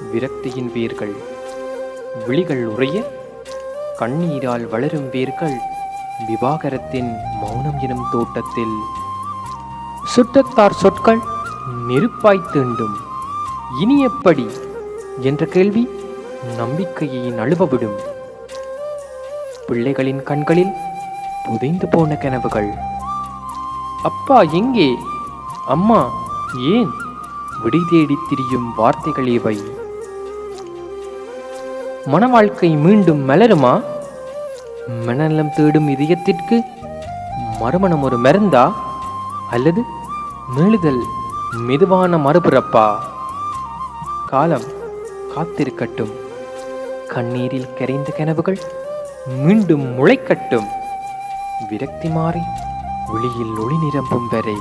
விரக்தியின் வேர்கள் விழிகள் உறைய கண்ணீரால் வளரும் வேர்கள் விவாகரத்தின் மௌனம் எனும் தோட்டத்தில். சுற்றத்தார் சொற்கள் நெருப்பாய் தீண்டும். இனி எப்படி என்ற கேள்வி நம்பிக்கையை நழுவவிடும். பிள்ளைகளின் கண்களில் புதைந்து போன கனவுகள். அப்பா எங்கே? அம்மா ஏன்? விடை தேடித் திரியும் வார்த்தைகள் இவை. மன வாழ்க்கை மீண்டும் மலருமா? மனநலம் தேடும் இதயத்திற்கு மறுமணம் ஒரு மருந்தா? அல்லது மீளுதல் மெதுவான மறுபிறப்பா? காலம் காத்திருக்கட்டும். கண்ணீரில் கரைந்த கனவுகள் மீண்டும் முளைக்கட்டும். விரக்தி மாறி ஒளியில் ஒளி நிரம்பும் வரை.